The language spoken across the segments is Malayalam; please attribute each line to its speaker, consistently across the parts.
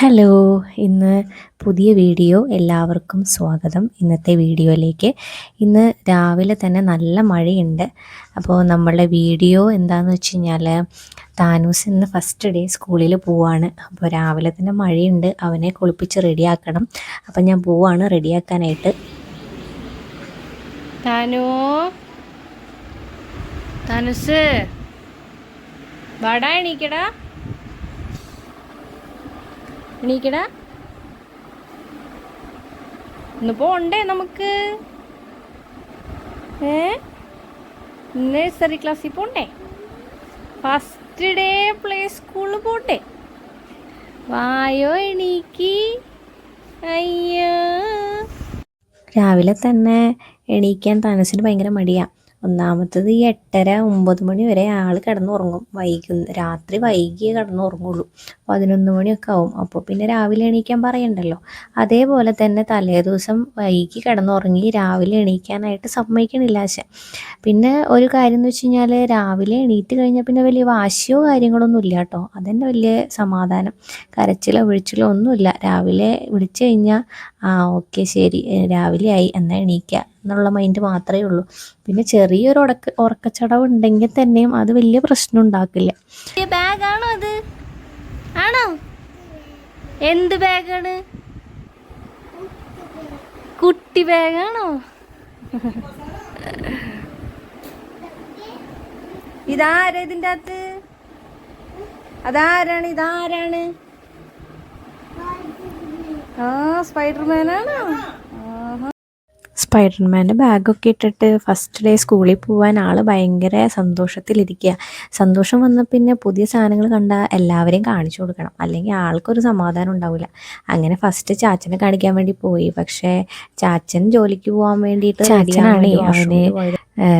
Speaker 1: ഹലോ ഇന്ന് പുതിയ വീഡിയോ എല്ലാവർക്കും സ്വാഗതം. ഇന്നത്തെ വീഡിയോയിലേക്ക് ഇന്ന് രാവിലെ തന്നെ നല്ല മഴയുണ്ട്. അപ്പോൾ നമ്മളുടെ വീഡിയോ എന്താണെന്ന് വെച്ച് കഴിഞ്ഞാൽ താനൂസ് ഇന്ന് ഫസ്റ്റ് ഡേ സ്കൂളിൽ പോവാണ്. അപ്പോൾ രാവിലെ തന്നെ മഴയുണ്ട്. അവനെ കുളിപ്പിച്ച് റെഡിയാക്കണം. അപ്പോൾ ഞാൻ പോവാണ് റെഡിയാക്കാനായിട്ട്.
Speaker 2: താനോ? താനുസ്? വാടാ എണീക്കടാ. എണീക്കടാ. ഇന്ന് പോണ്ടേ നമുക്ക്? ഏ? നഴ്സറി ക്ലാസ്സിൽ പോണ്ടേ? ഫസ്റ്റ് ഡേ പ്ലേ സ്കൂളിൽ പോട്ടെ വായോ എണീക്കി. അയ്യോ.
Speaker 1: രാവിലെ തന്നെ എണീക്കാൻ താനസിന് ഭയങ്കര മടിയാണ് ഒന്നാമത്തത് ഈ എട്ടര ഒമ്പത് മണി വരെ ആൾ കിടന്നുറങ്ങും. വൈകുന്ന രാത്രി വൈകിയേ കിടന്നുറങ്ങുള്ളൂ. പതിനൊന്ന് മണിയൊക്കെ ആവും. അപ്പോൾ പിന്നെ രാവിലെ എണീക്കാൻ പറയണ്ടല്ലോ. അതേപോലെ തന്നെ തലേ ദിവസം വൈകി കിടന്നുറങ്ങി രാവിലെ എണീക്കാനായിട്ട് സമ്മതിക്കണില്ല ആശ. പിന്നെ ഒരു കാര്യം എന്ന് വെച്ച് കഴിഞ്ഞാൽ രാവിലെ എണീറ്റ് കഴിഞ്ഞാൽ പിന്നെ വലിയ വാശിയോ കാര്യങ്ങളൊന്നും ഇല്ല കേട്ടോ അതന്നെ വലിയ സമാധാനം. കരച്ചിലോ വിഴിച്ചിലോ ഒന്നുമില്ല. രാവിലെ വിളിച്ചു കഴിഞ്ഞാൽ ആ ഓക്കെ ശരി. രാവിലെ ആയി. എന്നാൽ എണീക്കുക എന്നുള്ള മൈൻഡ് മാത്രമേ ഉള്ളൂ. പിന്നെ ചെറിയൊരു ഉടക്ക ഉറക്കച്ചടവ് ഉണ്ടെങ്കിൽ തന്നെയും അത് വലിയ പ്രശ്നം ഉണ്ടാക്കില്ല.
Speaker 2: ബാഗാണോ അത്? ആണോ? എന്ത് ബാഗാണ്? കുട്ടി ബാഗാണോ? ഇതാരാ ഇതിന്റെ അകത്ത്? അതാരാണ്? ഇതാരാണ്? ആ സ്പൈഡർമാനാണോ ആഹാ
Speaker 1: സ്പൈഡർമാന്റെ ബാഗൊക്കെ ഇട്ടിട്ട് ഫസ്റ്റ് ഡേ സ്കൂളിൽ പോകാൻ ആൾ ഭയങ്കര സന്തോഷത്തിലിരിക്കുക സന്തോഷം വന്ന പിന്നെ പുതിയ സാധനങ്ങൾ കണ്ടാൽ എല്ലാവരെയും കാണിച്ചു കൊടുക്കണം. അല്ലെങ്കിൽ ആൾക്കൊരു സമാധാനം ഉണ്ടാവില്ല അങ്ങനെ ഫസ്റ്റ് ചാച്ചനെ കാണിക്കാൻ വേണ്ടി പോയി. പക്ഷേ ചാച്ചൻ ജോലിക്ക് പോകാൻ വേണ്ടിയിട്ട് ചാച്ചനാണ് അവന്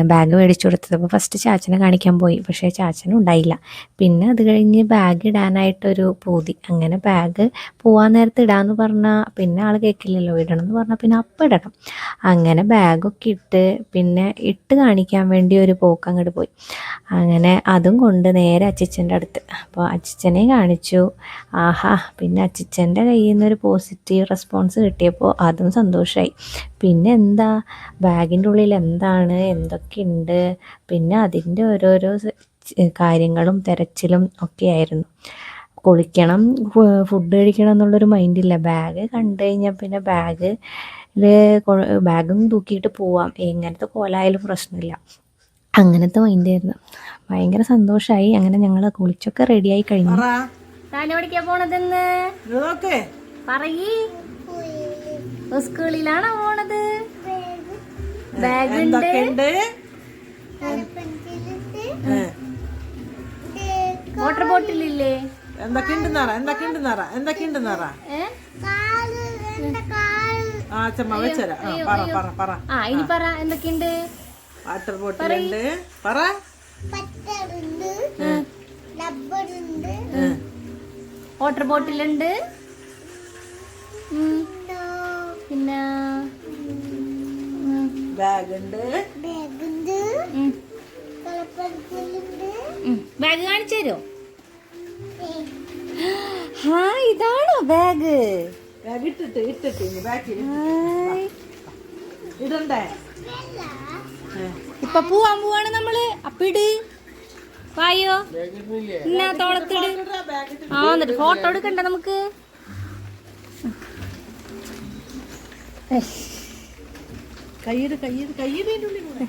Speaker 1: ബാഗ് മേടിച്ചു കൊടുത്തത്. അപ്പോൾ ഫസ്റ്റ് ചാച്ചനെ കാണിക്കാൻ പോയി. പക്ഷേ ചാച്ചനും ഉണ്ടായില്ല. പിന്നെ അത് കഴിഞ്ഞ് ബാഗ് ഇടാനായിട്ടൊരു പൂതി. അങ്ങനെ ബാഗ് പോകാൻ നേരത്ത് ഇടാന്ന് പറഞ്ഞാൽ പിന്നെ ആൾ കേൾക്കില്ലല്ലോ ഇടണം എന്ന് പറഞ്ഞാൽ പിന്നെ അപ്പം ഇടണം. അങ്ങനെ ബാഗൊക്കെ ഇട്ട് പിന്നെ ഇട്ട് കാണിക്കാൻ വേണ്ടി ഒരു പോക്ക് അങ്ങോട്ട് പോയി. അങ്ങനെ അതും കൊണ്ട് നേരെ അച്ചിച്ചന്റെ അടുത്ത്. അപ്പോൾ അച്ചിച്ചനെ കാണിച്ചു. ആഹാ പിന്നെ അച്ചിച്ചന്റെ കയ്യിൽ നിന്ന് ഒരു പോസിറ്റീവ് റെസ്പോൺസ് കിട്ടിയപ്പോൾ അതും സന്തോഷമായി പിന്നെ എന്താ? ബാഗിന്റെ ഉള്ളിൽ എന്താണ്? എന്തൊക്കെയുണ്ട് പിന്നെ അതിന്റെ ഓരോരോ കാര്യങ്ങളും തിരച്ചിലും ഒക്കെ ആയിരുന്നു. കുളിക്കണം ഫുഡ് കഴിക്കണം എന്നുള്ളൊരു മൈൻഡില്ല ബാഗ് കണ്ടു കഴിഞ്ഞാൽ പിന്നെ ബാഗ് ബാഗും തൂക്കിയിട്ട് പോവാം. എങ്ങനത്തെ കോലായാലും പ്രശ്നമില്ല. അങ്ങനത്തെ മൈൻഡായിരുന്നു ഭയങ്കര സന്തോഷമായി അങ്ങനെ ഞങ്ങൾ കുളിച്ചൊക്കെ റെഡിയായി കഴിഞ്ഞു.
Speaker 2: പോണതെന്ന്? പറയ്. സ്കൂളിലാണോ പോണത്? ബാഗ് ഉണ്ട്
Speaker 3: എന്തൊക്കെയുണ്ട്
Speaker 2: വാട്ടർ ബോട്ടിൽ ഇല്ലേ?
Speaker 3: എന്തൊക്കെയുണ്ട് നിറ എന്തൊക്കെയുണ്ട് നിറ എന്തൊക്കെയുണ്ട് നിറ? ആ ചമ്മ വെച്ചരാ. പറ പറ പറ.
Speaker 2: ആ ഇനി പറ എന്തൊക്കെയുണ്ട്?
Speaker 3: വാട്ടർ ബോട്ടിൽ ഉണ്ട്. പറ.
Speaker 2: വാട്ടർ ബോട്ടിൽ ഉണ്ട് പിന്നെ.
Speaker 3: ബാഗ് ഉണ്ട്.
Speaker 2: ബാഗ് കാണിച്ചു തരുമോ ഹാ ഇതാണോ ബാഗ്?
Speaker 3: ഇട്ടിട്ട് ഇട്ടിട്ട് ഇനി ബാക്കിൽ ഇടണ്ടേ.
Speaker 2: ഇപ്പൊ പോവാൻ പോവാണ് നമ്മൾ. അപ്പിട് വായോ. എന്നാ തോളത്തിട്. ആ എന്നിട്ട് ഫോട്ടോ എടുക്കണ്ട നമുക്ക്.
Speaker 3: കയ്യിട് കയ്യിട് കയ്യിട് ഇതിന്റെ ഉള്ളിൽ കൂടെ.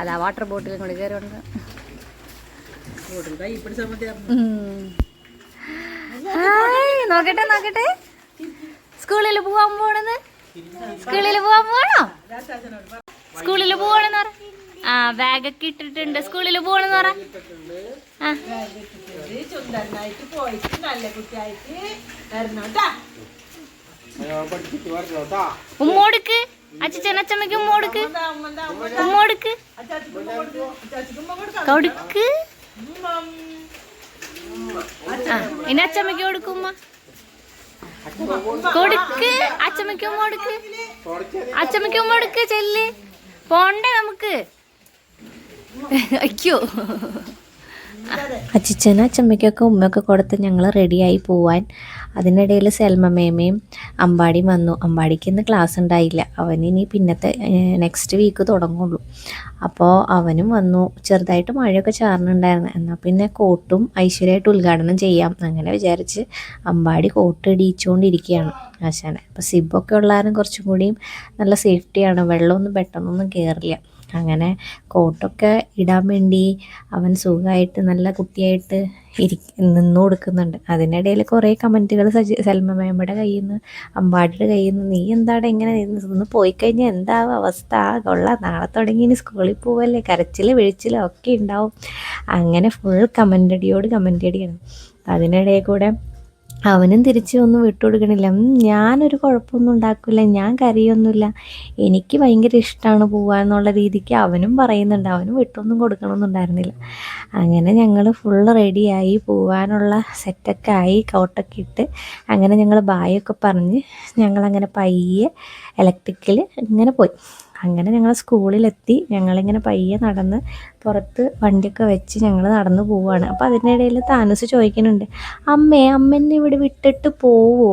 Speaker 2: അതാ വാട്ടർ ബോട്ടിൽ കൂടി കയറി
Speaker 3: ബോട്ടിൽ കൈ പിടിച്ചാൽ മതിയായിരുന്നു
Speaker 2: നോക്കട്ടെ നോക്കട്ടെ. സ്കൂളിൽ പോവാൻ പോണെന്ന് സ്കൂളിൽ പോവാൻ പോണോ? സ്കൂളിൽ പോവാണെന്ന് പറ. ആ ബാഗൊക്കെ ഇട്ടിട്ടുണ്ട്. സ്കൂളിൽ പോണെന്ന് പറ. ഉമ്മോടുക്ക്. അച്ഛൻ അച്ഛമ്മക്ക് ഉമ്മോടുക്ക്. ഉമ്മോടുക്ക്. കൊടുക്ക്. ഇനി അച്ചമ്മക്ക് കൊടുക്കുമ്മ കൊടുക്ക് അച്ഛമ്മയ്ക്ക് ഉമ്മ കൊടുക്ക്. അച്ഛമ്മയ്ക്ക് ഉമ്മ കൊടുക്ക് ചെല്ല്. പോണ്ടേ നമുക്ക്. അയ്യോ.
Speaker 1: അച്ചിച്ചനും അച്ചമ്മയ്ക്കൊക്കെ ഉമ്മയൊക്കെ കൊടുത്ത് ഞങ്ങൾ റെഡിയായി പോവാൻ. അതിനിടയിൽ സെൽമ മേമയും അമ്പാടിയും വന്നു. അമ്പാടിക്ക് ഇന്ന് ക്ലാസ് ഉണ്ടായില്ല. അവനിനി പിന്നത്തെ നെക്സ്റ്റ് വീക്ക് തുടങ്ങുള്ളൂ. അപ്പോൾ അവനും വന്നു. ചെറുതായിട്ട് മഴയൊക്കെ ചാറുന്നുണ്ടായിരുന്നു എന്നാൽ പിന്നെ കോട്ടും ഐശ്വര്യമായിട്ട് ഉദ്ഘാടനം ചെയ്യാം അങ്ങനെ വിചാരിച്ച് അമ്പാടി കോട്ട് ഇടിച്ചുകൊണ്ടിരിക്കുകയാണ് ആശാനെ. അപ്പോൾ സിബൊക്കെ ഉള്ളാരും കുറച്ചും കൂടിയും നല്ല സേഫ്റ്റിയാണ് വെള്ളമൊന്നും പെട്ടെന്നൊന്നും കയറില്ല അങ്ങനെ കോട്ടൊക്കെ ഇടാൻ വേണ്ടി അവൻ സുഖമായിട്ട് നല്ല കുട്ടിയായിട്ട് ഇരി നിന്നു കൊടുക്കുന്നുണ്ട്. അതിനിടയിൽ കുറേ കമന്റുകൾ സജി സൽമ മേമയുടെ കയ്യിൽ നിന്ന് അമ്പാടിയുടെ കയ്യിൽ നിന്ന് നീ എന്താണ് ഇങ്ങനെ നിന്ന് പോയി കഴിഞ്ഞാൽ എന്താവും അവസ്ഥ? കൊള്ള. നാളെ തുടങ്ങി ഇനി സ്കൂളിൽ പോവല്ലേ? കരച്ചിൽ വിഴിച്ചിലും ഒക്കെ ഉണ്ടാവും. അങ്ങനെ ഫുൾ കമന്റടിയോട് കമന്റടിയാണ്. കമന്റ് അതിനിടയിൽ കൂടെ അവനും തിരിച്ചു ഒന്നും വിട്ടുകൊടുക്കണില്ല. കൊടുക്കണില്ല ഞാനൊരു കുഴപ്പമൊന്നും ഉണ്ടാക്കില്ല ഞാൻ കരയൊന്നുമില്ല. എനിക്ക് ഭയങ്കര ഇഷ്ടമാണ് പോവാന്നുള്ള രീതിക്ക് അവനും പറയുന്നുണ്ട്. അവനും വിട്ടൊന്നും കൊടുക്കണമെന്നുണ്ടായിരുന്നില്ല. അങ്ങനെ ഞങ്ങൾ ഫുൾ റെഡിയായി പോവാനുള്ള സെറ്റൊക്കെ ആയി കോട്ടൊക്കെ ഇട്ട് അങ്ങനെ ഞങ്ങൾ ബായൊക്കെ പറഞ്ഞ് ഞങ്ങളങ്ങനെ പയ്യെ ഇലക്ട്രിക്കൽ ഇങ്ങനെ പോയി. അങ്ങനെ ഞങ്ങൾ സ്കൂളിലെത്തി. ഞങ്ങളിങ്ങനെ പയ്യെ നടന്ന് പുറത്ത് വണ്ടിയൊക്കെ വെച്ച് ഞങ്ങൾ നടന്നു പോവുകയാണ് അപ്പോൾ അതിനിടയിൽ താനൂസ് ചോദിക്കുന്നുണ്ട് അമ്മേ അമ്മേനെ ഇവിടെ വിട്ടിട്ട് പോവോ?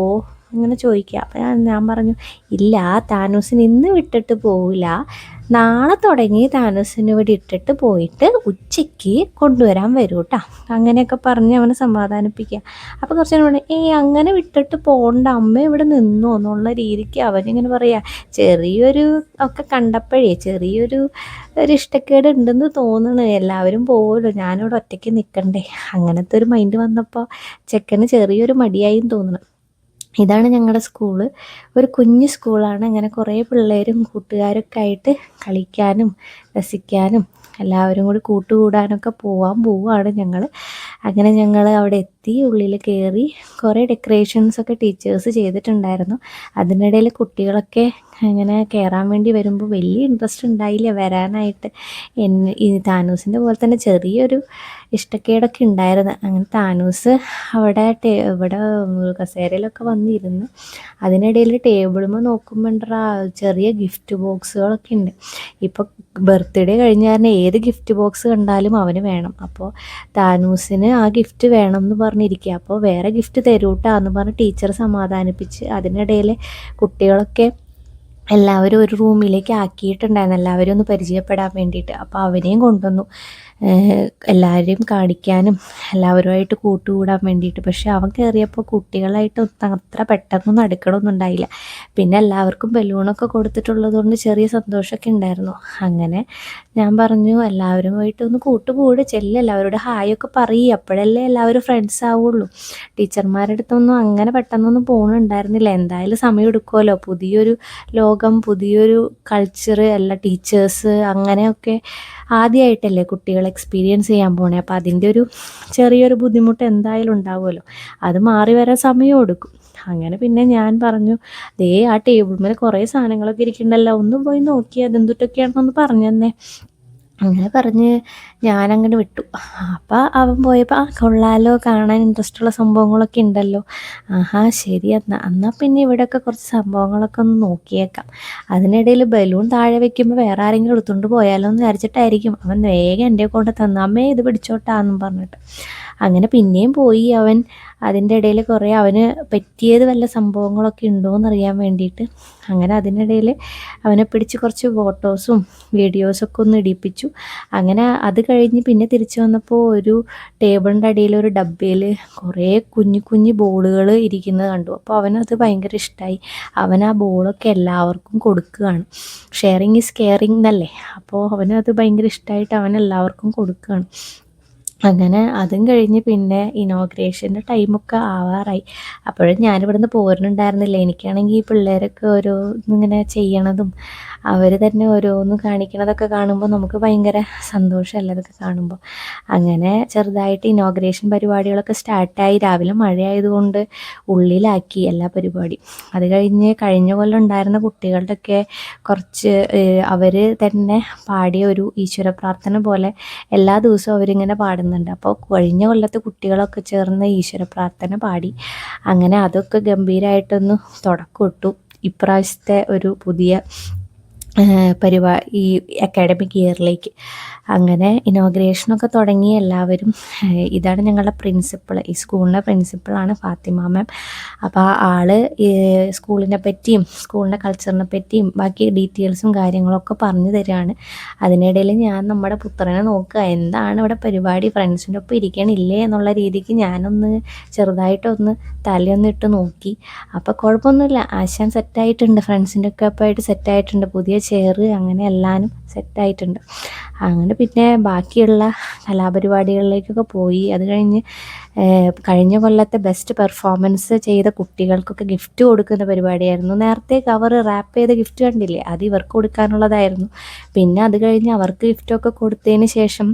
Speaker 1: അങ്ങനെ ചോദിക്കുക. അപ്പം ഞാൻ പറഞ്ഞു ഇല്ല താനൂസിന് ഇന്ന് വിട്ടിട്ട് പോവില്ല. നാളെ തുടങ്ങി താനൂസിന് ഇവിടെ ഇട്ടിട്ട് പോയിട്ട് ഉച്ചയ്ക്ക് കൊണ്ടുവരാൻ വരൂ കേട്ടോ അങ്ങനെയൊക്കെ പറഞ്ഞ് അവനെ സമാധാനിപ്പിക്കുക. അപ്പോൾ കുറച്ച് നേരം ഏയ് അങ്ങനെ വിട്ടിട്ട് പോകണ്ട അമ്മ ഇവിടെ നിന്നോ എന്നുള്ള രീതിക്ക് അവനിങ്ങനെ പറയുക ചെറിയൊരു ഒക്കെ കണ്ടപ്പോഴേ ചെറിയൊരു ഒരു ഇഷ്ടക്കേട് ഉണ്ടെന്ന് തോന്നുന്നു എല്ലാവരും പോകുമല്ലോ ഞാനിവിടെ ഒറ്റയ്ക്ക് നിൽക്കണ്ടേ അങ്ങനത്തെ ഒരു മൈൻഡ് വന്നപ്പോൾ ചെക്കന് ചെറിയൊരു മടിയായും തോന്നുന്നു ഇതാണ് ഞങ്ങളുടെ സ്കൂൾ ഒരു കുഞ്ഞു സ്കൂളാണ് അങ്ങനെ കുറേ പിള്ളേരും കൂട്ടുകാരൊക്കെ ആയിട്ട് കളിക്കാനും രസിക്കാനും എല്ലാവരും കൂടി കൂട്ടുകൂടാനൊക്കെ പോവാൻ പോവുകയാണ് ഞങ്ങൾ അങ്ങനെ ഞങ്ങൾ അവിടെ എത്തി ഉള്ളിൽ കയറി കുറേ ഡെക്കറേഷൻസ് ഒക്കെ ടീച്ചേഴ്സ് ചെയ്തിട്ടുണ്ടായിരുന്നു. അതിനിടയിൽ കുട്ടികളൊക്കെ ഇങ്ങനെ കയറാൻ വേണ്ടി വരുമ്പോൾ വലിയ ഇൻട്രസ്റ്റ് ഉണ്ടായില്ല. വരാനായിട്ട് എന്നെ ഈ താനൂസിന്റെ പോലെ തന്നെ ചെറിയൊരു ഇഷ്ടക്കേടൊക്കെ ഉണ്ടായിരുന്നു. അങ്ങനെ താനൂസ് അവിടെ ടേ ഇവിടെ കസേരയിലൊക്കെ വന്നിരുന്നു. അതിനിടയിൽ ടേബിളുമ്പോൾ നോക്കുമ്പോണ്ടാ ചെറിയ ഗിഫ്റ്റ് ബോക്സുകളൊക്കെ ഉണ്ട്. ഇപ്പോൾ ബർത്ത്ഡേ കഴിഞ്ഞ കാരണം ഏത് ഗിഫ്റ്റ് ബോക്സ് കണ്ടാലും അവന് വേണം. അപ്പോൾ താനൂസിന് ആ ഗിഫ്റ്റ് വേണം എന്ന് പറഞ്ഞിരിക്കുക അപ്പോൾ വേറെ ഗിഫ്റ്റ് തരൂട്ടാന്ന് പറഞ്ഞ് ടീച്ചർ സമാധാനിപ്പിച്ച് അതിനിടയിൽ കുട്ടികളൊക്കെ എല്ലാവരും ഒരു റൂമിലേക്ക് ആക്കിയിട്ടുണ്ടായിരുന്നു. എല്ലാവരും ഒന്ന് പരിചയപ്പെടാൻ വേണ്ടിയിട്ട്. അപ്പോൾ അവനെയും കൊണ്ടുവന്നു. എല്ലാവരെയും കാണിക്കാനും എല്ലാവരുമായിട്ട് കൂട്ടുകൂടാൻ വേണ്ടിയിട്ട്. പക്ഷേ അവൻ കയറിയപ്പോൾ കുട്ടികളായിട്ട് അത്ര പെട്ടെന്നൊന്നും അടുക്കണമൊന്നും ഉണ്ടായില്ല. പിന്നെ എല്ലാവർക്കും ബലൂണൊക്കെ കൊടുത്തിട്ടുള്ളത് കൊണ്ട് ചെറിയ സന്തോഷമൊക്കെ ഉണ്ടായിരുന്നു. അങ്ങനെ ഞാൻ പറഞ്ഞു എല്ലാവരുമായിട്ട് ഒന്ന് കൂട്ടുകൂട് ചെല്ല് എല്ലാവരോട് ഹായൊക്കെ പറയും. അപ്പോഴല്ലേ എല്ലാവരും ഫ്രണ്ട്സ് ആവുള്ളൂ. ടീച്ചർമാരുടെ അടുത്തൊന്നും അങ്ങനെ പെട്ടെന്നൊന്നും പോകണുണ്ടായിരുന്നില്ല എന്തായാലും സമയം എടുക്കുമല്ലോ പുതിയൊരു ലോകം പുതിയൊരു കൾച്ചർ എല്ലാ ടീച്ചേഴ്സ് അങ്ങനെയൊക്കെ ആദ്യമായിട്ടല്ലേ കുട്ടികൾ എക്സ്പീരിയൻസ് ചെയ്യാൻ പോണേ. അപ്പോൾ അതിന്റെ ഒരു ചെറിയൊരു ബുദ്ധിമുട്ട് എന്തായാലും ഉണ്ടാവുമല്ലോ. അത് മാറി വരാൻ സമയം എടുക്കും. അങ്ങനെ പിന്നെ ഞാൻ പറഞ്ഞു ദേ ആ ടേബിൾ മേലെ കുറേ സാധനങ്ങളൊക്കെ ഇരിക്കണ്ടല്ലോ ഒന്ന് പോയി നോക്കി അതെന്തുട്ടൊക്കെയാണെന്നൊന്ന് പറഞ്ഞു തന്നെ അങ്ങനെ പറഞ്ഞ് ഞാനങ്ങനെ വിട്ടു. അപ്പം അവൻ പോയപ്പോൾ ആ കൊള്ളാലോ കാണാൻ ഇൻട്രസ്റ്റ് ഉള്ള സംഭവങ്ങളൊക്കെ ഉണ്ടല്ലോ ആഹാ ശരി എന്നാൽ എന്നാൽ പിന്നെ ഇവിടെയൊക്കെ കുറച്ച് സംഭവങ്ങളൊക്കെ ഒന്ന് നോക്കിയേക്കാം. അതിനിടയിൽ ബലൂൺ താഴെ വെക്കുമ്പോൾ വേറെ ആരെങ്കിലും എടുത്തുകൊണ്ട് പോയാലോ എന്ന് വിചാരിച്ചിട്ടായിരിക്കും. അവൻ വേഗം എന്റെ കൊണ്ട് തന്നു. അമ്മേ ഇത് പിടിച്ചോട്ടാന്നും പറഞ്ഞിട്ട്. അങ്ങനെ പിന്നെയും പോയി. അവൻ അതിന്റെ ഇടയിൽ കുറേ അവന് പറ്റിയത് വല്ല സംഭവങ്ങളൊക്കെ ഉണ്ടോ എന്നറിയാൻ വേണ്ടിയിട്ട് അങ്ങനെ അതിനിടയിൽ അവനെ പിടിച്ച് കുറച്ച് ഫോട്ടോസും വീഡിയോസൊക്കെ ഒന്ന് ഇടിപ്പിച്ചു. അങ്ങനെ അത് കഴിഞ്ഞ് പിന്നെ തിരിച്ചു വന്നപ്പോൾ ഒരു ടേബിളിന്റെ അടിയിൽ ഒരു ഡബ്ബയിൽ കുറേ കുഞ്ഞു കുഞ്ഞു ബോളുകൾ ഇരിക്കുന്നത് കണ്ടു. അപ്പോൾ അവനത് ഭയങ്കര ഇഷ്ടമായി അവൻ ആ ബോളൊക്കെ എല്ലാവർക്കും കൊടുക്കുകയാണ്. ഷെയറിങ് ഈസ് കെയറിങ് എന്നല്ലേ? അപ്പോൾ അവനത് ഭയങ്കര ഇഷ്ടമായിട്ട് അവൻ എല്ലാവർക്കും കൊടുക്കുകയാണ്. അങ്ങനെ അതും കഴിഞ്ഞ് പിന്നെ ഇനോഗ്രേഷന്റെ ടൈമൊക്കെ ആവാറായി. അപ്പോഴും ഞാനിവിടുന്ന് പോരുന്നുണ്ടായിരുന്നില്ല. എനിക്കാണെങ്കിൽ ഈ പിള്ളേരൊക്കെ ഇങ്ങനെ ചെയ്യണതും അവർ തന്നെ ഓരോന്ന് കാണിക്കണതൊക്കെ കാണുമ്പോൾ നമുക്ക് ഭയങ്കര സന്തോഷമല്ല അതൊക്കെ കാണുമ്പോൾ അങ്ങനെ ചെറുതായിട്ട് ഇനോഗ്രേഷൻ പരിപാടികളൊക്കെ സ്റ്റാർട്ടായി. രാവിലെ മഴയായതുകൊണ്ട് ഉള്ളിലാക്കി എല്ലാ പരിപാടി അത് കഴിഞ്ഞ് കഴിഞ്ഞ കൊല്ലം ഉണ്ടായിരുന്ന കുട്ടികളുടെയൊക്കെ കുറച്ച് അവർ തന്നെ പാടിയ ഒരു ഈശ്വര പ്രാർത്ഥന പോലെ എല്ലാ ദിവസവും അവരിങ്ങനെ പാടുന്നുണ്ട്. അപ്പോൾ കഴിഞ്ഞ കൊല്ലത്തെ കുട്ടികളൊക്കെ ചേർന്ന് ഈശ്വര പ്രാർത്ഥന പാടി. അങ്ങനെ അതൊക്കെ ഗംഭീരമായിട്ടൊന്ന് തുടക്കം ഇട്ടു ഇപ്രാവശ്യത്തെ ഒരു പുതിയ പരിപാ ഈ അക്കാഡമിക് ഇയറിലേക്ക് അങ്ങനെ ഇനോഗ്രേഷനൊക്കെ തുടങ്ങി എല്ലാവരും ഇതാണ് ഞങ്ങളുടെ പ്രിൻസിപ്പൾ ഈ സ്കൂളിന്റെ പ്രിൻസിപ്പളാണ് ഫാത്തിമ മാം അപ്പോൾ ആ ആൾ ഈ സ്കൂളിനെ പറ്റിയും സ്കൂളിന്റെ കൾച്ചറിനെ പറ്റിയും ബാക്കി ഡീറ്റെയിൽസും കാര്യങ്ങളൊക്കെ പറഞ്ഞു തരികയാണ് അതിനിടയിൽ ഞാൻ നമ്മുടെ പുത്രനെ നോക്കുക എന്താണ് ഇവിടെ പരിപാടി? ഫ്രണ്ട്സിന്റെ ഒപ്പം ഇരിക്കണില്ലേ എന്നുള്ള രീതിക്ക് ഞാനൊന്ന് ചെറുതായിട്ടൊന്ന് തലയൊന്ന് ഇട്ട് നോക്കി. അപ്പോൾ കുഴപ്പമൊന്നുമില്ല ആശാൻ സെറ്റായിട്ടുണ്ട് ഫ്രണ്ട്സിന്റെ ഒക്കെ ഒപ്പമായിട്ട് സെറ്റായിട്ടുണ്ട് പുതിയ ചെയർ അങ്ങനെ എല്ലാവരും സെറ്റായിട്ടുണ്ട് അങ്ങനെ പിന്നെ ബാക്കിയുള്ള കലാപരിപാടികളിലേക്കൊക്കെ പോയി. അത് കഴിഞ്ഞ് കഴിഞ്ഞ കൊല്ലത്തെ ബെസ്റ്റ് പെർഫോമൻസ് ചെയ്ത കുട്ടികൾക്കൊക്കെ ഗിഫ്റ്റ് കൊടുക്കുന്ന പരിപാടിയായിരുന്നു. നേരത്തെ കവർ റാപ്പ് ചെയ്ത ഗിഫ്റ്റ് കണ്ടില്ലേ? അത് ഇവർക്ക് കൊടുക്കാനുള്ളതായിരുന്നു. പിന്നെ അത് കഴിഞ്ഞ് അവർക്ക് ഗിഫ്റ്റൊക്കെ കൊടുത്തതിന് ശേഷം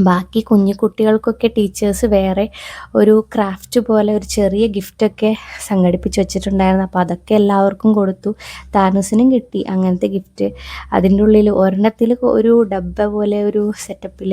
Speaker 1: ബാക്കി കുഞ്ഞു കുട്ടികൾക്കൊക്കെ ടീച്ചേഴ്സ് വേറെ ഒരു ക്രാഫ്റ്റ് പോലെ ഒരു ചെറിയ ഗിഫ്റ്റൊക്കെ സംഘടിപ്പിച്ച് വെച്ചിട്ടുണ്ടായിരുന്നു. അപ്പോൾ അതൊക്കെ എല്ലാവർക്കും കൊടുത്തു. താനൂസിനും കിട്ടി അങ്ങനത്തെ ഗിഫ്റ്റ്. അതിന്റെ ഉള്ളിൽ ഒരെണ്ണത്തിൽ ഒരു ഡബ്ബ പോലെ ഒരു സെറ്റപ്പിൽ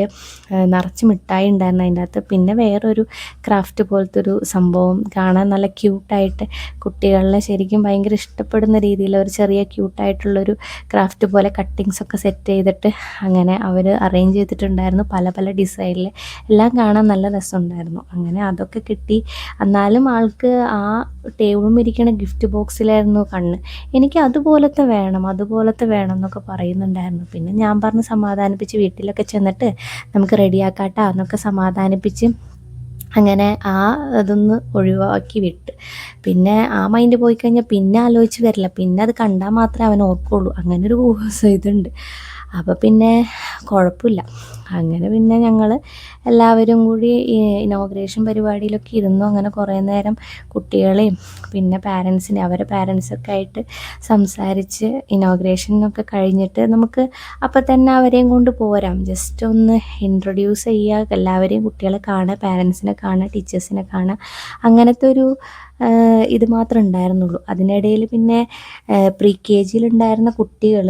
Speaker 1: നിറച്ച് മിഠായി ഉണ്ടായിരുന്നു അതിന്റെ അകത്ത്. പിന്നെ വേറൊരു ക്രാഫ്റ്റ് പോലത്തെ ഒരു സംഭവം കാണാൻ നല്ല ക്യൂട്ടായിട്ട് കുട്ടികളെ ശരിക്കും ഭയങ്കര ഇഷ്ടപ്പെടുന്ന രീതിയിൽ ഒരു ചെറിയ ക്യൂട്ടായിട്ടുള്ളൊരു ക്രാഫ്റ്റ് പോലെ കട്ടിങ്സൊക്കെ സെറ്റ് ചെയ്തിട്ട് അങ്ങനെ അവർ അറേഞ്ച് ചെയ്തിട്ടുണ്ടായിരുന്നു. പല പല ഡിസൈനിൽ എല്ലാം കാണാൻ നല്ല രസമുണ്ടായിരുന്നു. അങ്ങനെ അതൊക്കെ കിട്ടി. എന്നാലും ആൾക്ക് ആ ടേബിളും ഇരിക്കുന്ന ഗിഫ്റ്റ് ബോക്സിലായിരുന്നു കണ്ണ്. എനിക്ക് അതുപോലത്തെ വേണം അതുപോലത്തെ വേണം എന്നൊക്കെ പറയുന്നുണ്ടായിരുന്നു. പിന്നെ ഞാൻ പറഞ്ഞ് സമാധാനിപ്പിച്ച് വീട്ടിലൊക്കെ ചെന്നിട്ട് നമുക്ക് റെഡിയാക്കാട്ടാ എന്നൊക്കെ സമാധാനിപ്പിച്ച് അങ്ങനെ ആ അതൊന്ന് ഒഴിവാക്കി വിട്ട്. പിന്നെ ആ മൈൻഡ് പോയി കഴിഞ്ഞാൽ പിന്നെ ആലോചിച്ച് വരില്ല. പിന്നെ അത് കണ്ടാൽ മാത്രമേ അവൻ ഓർക്കുള്ളൂ. അങ്ങനെ ഒരു ഇതുണ്ട് അപ്പോൾ പിന്നെ കുഴപ്പമില്ല അങ്ങനെ പിന്നെ ഞങ്ങൾ എല്ലാവരും കൂടി ഇനോഗ്രേഷൻ പരിപാടിയിലൊക്കെ ഇരുന്നു. അങ്ങനെ കുറേ നേരം കുട്ടികളെയും പിന്നെ പാരൻസിനെ അവരെ പാരൻസൊക്കെ ആയിട്ട് സംസാരിച്ച് ഇനോഗ്രേഷനൊക്കെ കഴിഞ്ഞിട്ട് നമുക്ക് അപ്പം തന്നെ അവരെയും കൊണ്ട് പോരാം. ജസ്റ്റ് ഒന്ന് ഇൻട്രൊഡ്യൂസ് ചെയ്യുക എല്ലാവരെയും കുട്ടികളെ കാണുക പാരൻസിനെ കാണുക ടീച്ചേഴ്സിനെ കാണുക. അങ്ങനത്തെ ഒരു ഇത് മാത്രമേ ഉണ്ടായിരുന്നുള്ളൂ. അതിനിടയിൽ പിന്നെ പ്രീ കെ ജിയിലുണ്ടായിരുന്ന കുട്ടികൾ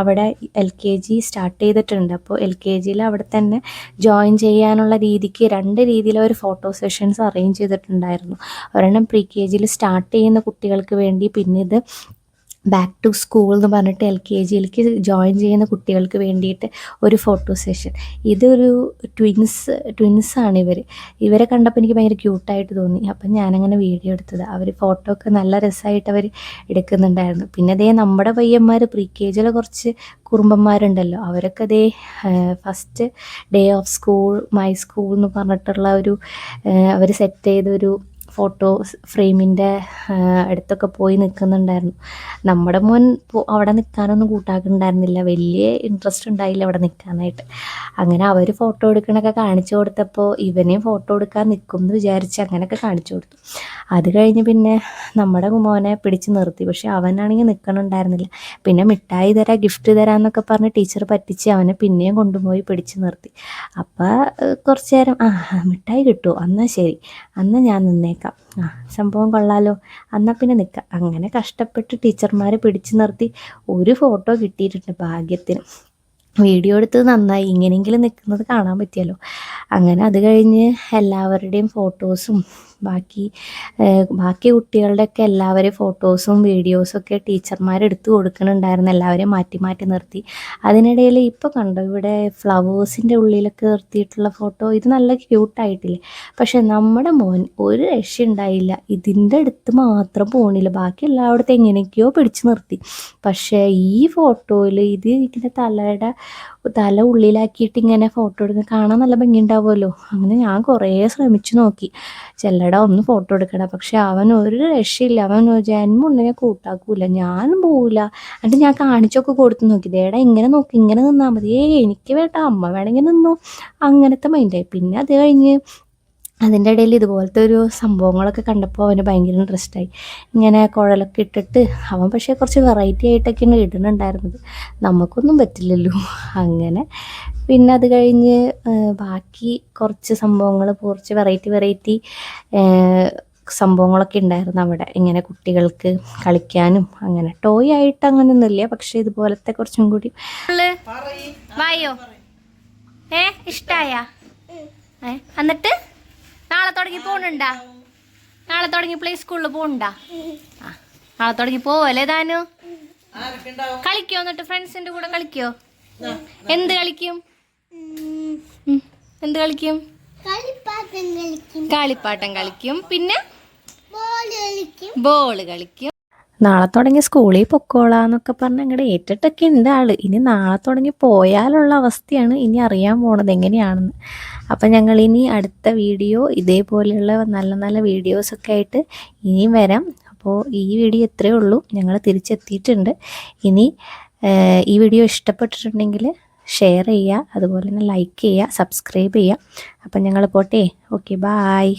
Speaker 1: അവിടെ എൽ കെ ജി സ്റ്റാർട്ട് ചെയ്തിട്ടുണ്ട്. അപ്പോൾ എൽ കെ ജിയിൽ അവിടെ തന്നെ ജോയിൻ ചെയ്യാനുള്ള രീതിക്ക് രണ്ട് രീതിയിൽ ഒരു ഫോട്ടോ സെഷൻസ് അറേഞ്ച് ചെയ്തിട്ടുണ്ടായിരുന്നു. ഒരെണ്ണം പ്രീ കെ ജിയിൽ സ്റ്റാർട്ട് ചെയ്യുന്ന കുട്ടികൾക്ക് വേണ്ടി പിന്നെ ഇത് ബാക്ക് ടു സ്കൂൾ എന്ന് പറഞ്ഞിട്ട് എൽ കെ ജിയിലേക്ക് ജോയിൻ ചെയ്യുന്ന കുട്ടികൾക്ക് വേണ്ടിയിട്ട് ഒരു ഫോട്ടോ സെഷൻ ഇതൊരു ട്വിൻസ് ട്വിൻസാണ് ഇവർ ഇവരെ. കണ്ടപ്പോൾ എനിക്ക് ഭയങ്കര ക്യൂട്ടായിട്ട് തോന്നി. അപ്പം ഞാനങ്ങനെ വീഡിയോ എടുത്തത്. അവർ ഫോട്ടോ ഒക്കെ നല്ല രസമായിട്ട് അവർ എടുക്കുന്നുണ്ടായിരുന്നു. പിന്നെ അതേ നമ്മുടെ പയ്യന്മാർ പ്രീ കെ ജിയിലെ കുറച്ച് കുറുമ്പന്മാരുണ്ടല്ലോ. അവരൊക്കെ അതേ first day of school my school എന്ന് പറഞ്ഞിട്ടുള്ള ഒരു അവർ സെറ്റ് ചെയ്തൊരു ഫോട്ടോ ഫ്രെയിമിന്റെ അടുത്തൊക്കെ പോയി നിൽക്കുന്നുണ്ടായിരുന്നു നമ്മുടെ മോൻ അവിടെ നിൽക്കാനൊന്നും കൂട്ടാക്കുന്നുണ്ടായിരുന്നില്ല. വലിയ ഇൻട്രസ്റ്റ് ഉണ്ടായില്ല അവിടെ നിൽക്കാനായിട്ട് അങ്ങനെ അവർ ഫോട്ടോ എടുക്കണൊക്കെ കാണിച്ചു കൊടുത്തപ്പോൾ ഇവനെയും ഫോട്ടോ എടുക്കാൻ നിൽക്കും എന്ന് വിചാരിച്ച് അങ്ങനെയൊക്കെ കാണിച്ചു കൊടുത്തു. അത് കഴിഞ്ഞ് പിന്നെ നമ്മുടെ മോനെ പിടിച്ച് നിർത്തി. പക്ഷെ അവനാണെങ്കിൽ നിൽക്കണുണ്ടായിരുന്നില്ല പിന്നെ മിഠായി തരാം ഗിഫ്റ്റ് തരാമെന്നൊക്കെ പറഞ്ഞ് ടീച്ചർ പറ്റിച്ച് അവനെ പിന്നെയും കൊണ്ടുപോയി പിടിച്ച് നിർത്തി. അപ്പോൾ കുറച്ച് നേരം ആ മിഠായി കിട്ടുമോ എന്നാൽ ശരി. അന്ന് ഞാൻ നിന്നേക്കാം. ആ സംഭവം കൊള്ളാലോ. എന്നാൽ പിന്നെ നിൽക്കാം അങ്ങനെ കഷ്ടപ്പെട്ട് ടീച്ചർമാർ പിടിച്ചു നിർത്തി ഒരു ഫോട്ടോ കിട്ടിയിട്ടുണ്ട് ഭാഗ്യത്തിന്. വീഡിയോ എടുത്തത് നന്നായി. ഇങ്ങനെയെങ്കിലും നിൽക്കുന്നത് കാണാൻ പറ്റിയല്ലോ. അങ്ങനെ അത് കഴിഞ്ഞ് എല്ലാവരുടെയും ഫോട്ടോസും ബാക്കി ബാക്കി കുട്ടികളുടെയൊക്കെ എല്ലാവരെയും ഫോട്ടോസും വീഡിയോസും ഒക്കെ ടീച്ചർമാർ എടുത്തു കൊടുക്കുന്നുണ്ടായിരുന്നു. എല്ലാവരെയും മാറ്റി മാറ്റി നിർത്തി. അതിനിടയിൽ ഇപ്പോൾ കണ്ടോ ഇവിടെ ഫ്ലവേഴ്സിന്റെ ഉള്ളിലൊക്കെ നിർത്തിയിട്ടുള്ള ഫോട്ടോ ഇത് നല്ല ക്യൂട്ടായിട്ടില്ലേ പക്ഷെ നമ്മുടെ മോൻ ഒരു രക്ഷ ഉണ്ടായില്ല. ഇതിന്റെ അടുത്ത് മാത്രം പോണില്ല. ബാക്കി എല്ലായിടത്തും എങ്ങനെയൊക്കെയോ പിടിച്ചു നിർത്തി. പക്ഷേ ഈ ഫോട്ടോയിൽ ഇത് ഇതിന്റെ തലയുടെ തല ഉള്ളിലാക്കിയിട്ട് ഇങ്ങനെ ഫോട്ടോ എടുക്കുന്നത് കാണാൻ നല്ല ഭംഗി ഉണ്ടാവുമല്ലോ അങ്ങനെ ഞാൻ കുറേ ശ്രമിച്ചു നോക്കി. ചെല്ലടാ ഒന്ന് ഫോട്ടോ എടുക്കടാ. പക്ഷെ അവൻ ഒരു രക്ഷയില്ല. അവൻ ജന്മം ഉണ്ടെങ്കിൽ കൂട്ടാക്കൂല. ഞാനും പോവില്ല എന്നിട്ട് ഞാൻ കാണിച്ചൊക്കെ കൊടുത്തു നോക്കി. ദേടാ ഇങ്ങനെ നോക്കി ഇങ്ങനെ നിന്നാൽ മതി. ഏ എനിക്ക് വേണ്ട. അമ്മ വേണമെങ്കിൽ നിന്നു. അങ്ങനത്തെ മൈൻഡായി പിന്നെ അത് കഴിഞ്ഞ് അതിന്റെ ഇടയിൽ ഇതുപോലത്തെ ഒരു സംഭവങ്ങളൊക്കെ കണ്ടപ്പോൾ അവന് ഭയങ്കര ഇൻട്രസ്റ്റായി. ഇങ്ങനെ കുഴലൊക്കെ ഇട്ടിട്ട് അവൻ പക്ഷേ കുറച്ച് വെറൈറ്റി ആയിട്ടൊക്കെയാണ് ഇടുന്നുണ്ടായിരുന്നത്. നമുക്കൊന്നും പറ്റില്ലല്ലോ. അങ്ങനെ പിന്നെ അത് കഴിഞ്ഞ് ബാക്കി കുറച്ച് സംഭവങ്ങൾ കുറച്ച് വെറൈറ്റി വെറൈറ്റി സംഭവങ്ങളൊക്കെ ഉണ്ടായിരുന്നു അവിടെ. ഇങ്ങനെ കുട്ടികൾക്ക് കളിക്കാനും അങ്ങനെ. ടോയ് ആയിട്ട് അങ്ങനെയൊന്നുമില്ല പക്ഷേ ഇതുപോലത്തെ കുറച്ചും കൂടി.
Speaker 2: വായോ? എന്നിട്ട്? നാളെ തുടങ്ങി പോണുണ്ടാ? നാളെ തുടങ്ങി പ്ലേ സ്കൂളിൽ പോണുണ്ടാ? ആ നാളെ തുടങ്ങി പോവല്ലേ താനു? കളിക്കോ എന്നിട്ട് ഫ്രണ്ട്സിന്റെ കൂടെ കളിക്കോ? എന്ത് കളിക്കും. എന്ത് കളിക്കും? കളിപ്പാട്ടം കളിക്കും. പിന്നെ? ബോൾ കളിക്കും.
Speaker 1: നാളെ തുടങ്ങി സ്കൂളിൽ പൊക്കോളാന്നൊക്കെ പറഞ്ഞ് അങ്ങോട്ട് ഏറ്റിട്ടൊക്കെ ഉണ്ട് ആൾ. ഇനി നാളെ തുടങ്ങി പോയാലുള്ള അവസ്ഥയാണ് ഇനി അറിയാൻ പോണത് എങ്ങനെയാണെന്ന്. അപ്പം ഞങ്ങൾ ഇനി അടുത്ത വീഡിയോ ഇതേപോലെയുള്ള നല്ല നല്ല വീഡിയോസൊക്കെ ആയിട്ട് ഇനിയും വരാം. അപ്പോൾ ഈ വീഡിയോ ഇത്രയേ ഉള്ളൂ. ഞങ്ങൾ തിരിച്ചെത്തിയിട്ടുണ്ട്. ഇനി ഈ വീഡിയോ ഇഷ്ടപ്പെട്ടിട്ടുണ്ടെങ്കിൽ ഷെയർ ചെയ്യുക അതുപോലെ തന്നെ ലൈക്ക് ചെയ്യുക സബ്സ്ക്രൈബ് ചെയ്യുക. അപ്പം ഞങ്ങൾ പോട്ടെ. Okay bye.